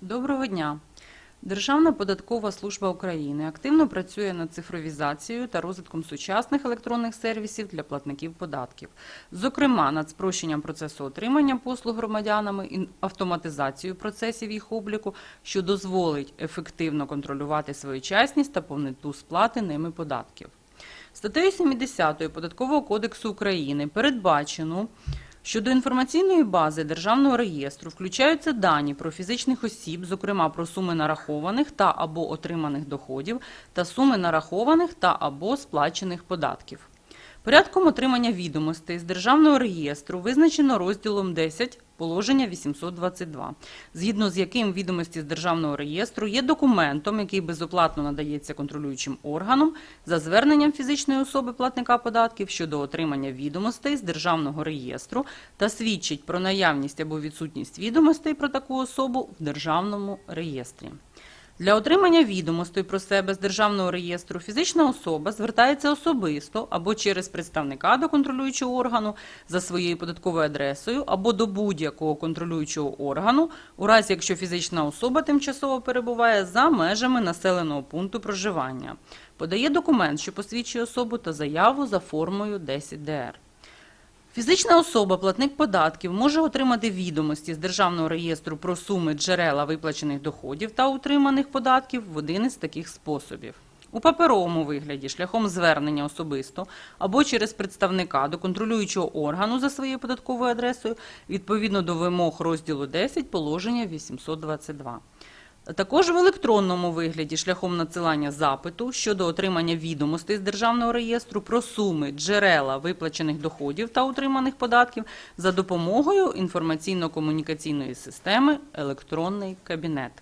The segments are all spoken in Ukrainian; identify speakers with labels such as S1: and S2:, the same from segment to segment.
S1: Доброго дня! Державна податкова служба України активно працює над цифровізацією та розвитком сучасних електронних сервісів для платників податків, зокрема над спрощенням процесу отримання послуг громадянами і автоматизацією процесів їх обліку, що дозволить ефективно контролювати своєчасність та повноту сплати ними податків. Статтею 70 Податкового кодексу України передбачено, що до інформаційної бази Державного реєстру включаються дані про фізичних осіб, зокрема про суми нарахованих та або отриманих доходів та суми нарахованих та або сплачених податків. Порядком отримання відомостей з Державного реєстру визначено розділом 10 положення 822, згідно з яким відомості з Державного реєстру є документом, який безоплатно надається контролюючим органом за зверненням фізичної особи платника податків щодо отримання відомостей з Державного реєстру та свідчить про наявність або відсутність відомостей про таку особу в Державному реєстрі. Для отримання відомостей про себе з державного реєстру фізична особа звертається особисто або через представника до контролюючого органу за своєю податковою адресою або до будь-якого контролюючого органу, у разі якщо фізична особа тимчасово перебуває за межами населеного пункту проживання, подає документ, що посвідчує особу та заяву за формою 10ДР. Фізична особа, платник податків, може отримати відомості з Державного реєстру про суми джерела виплачених доходів та утриманих податків в один із таких способів. У паперовому вигляді шляхом звернення особисто або через представника до контролюючого органу за своєю податковою адресою відповідно до вимог розділу 10 положення 822. Також в електронному вигляді шляхом надсилання запиту щодо отримання відомостей з Державного реєстру про суми джерела виплачених доходів та утриманих податків за допомогою інформаційно-комунікаційної системи Електронний кабінет.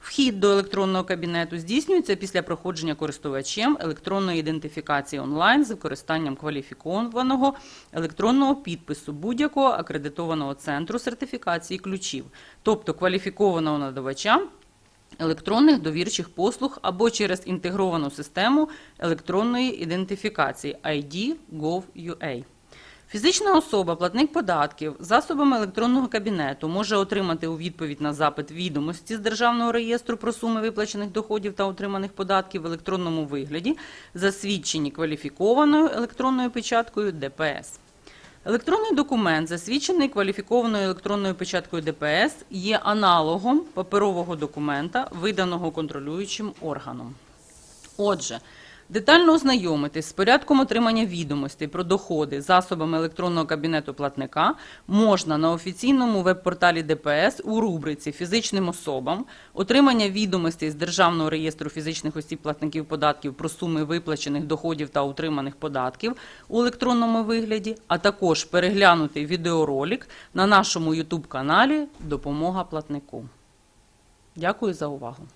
S1: Вхід до електронного кабінету здійснюється після проходження користувачем електронної ідентифікації онлайн з використанням кваліфікованого електронного підпису будь-якого акредитованого центру сертифікації ключів, тобто кваліфікованого надавача електронних довірчих послуг або через інтегровану систему електронної ідентифікації ID.gov.ua. Фізична особа, платник податків, засобами електронного кабінету може отримати у відповідь на запит відомості з Державного реєстру про суми виплачених доходів та отриманих податків в електронному вигляді, засвідчені кваліфікованою електронною печаткою ДПС. Електронний документ, засвідчений кваліфікованою електронною печаткою ДПС, є аналогом паперового документа, виданого контролюючим органом. Отже, детально ознайомитись з порядком отримання відомостей про доходи засобами електронного кабінету платника можна на офіційному веб-порталі ДПС у рубриці Фізичним особам, отримання відомостей з Державного реєстру фізичних осіб платників податків про суми виплачених доходів та утриманих податків у електронному вигляді, а також переглянути відеоролик на нашому YouTube каналі Допомога платнику. Дякую за увагу.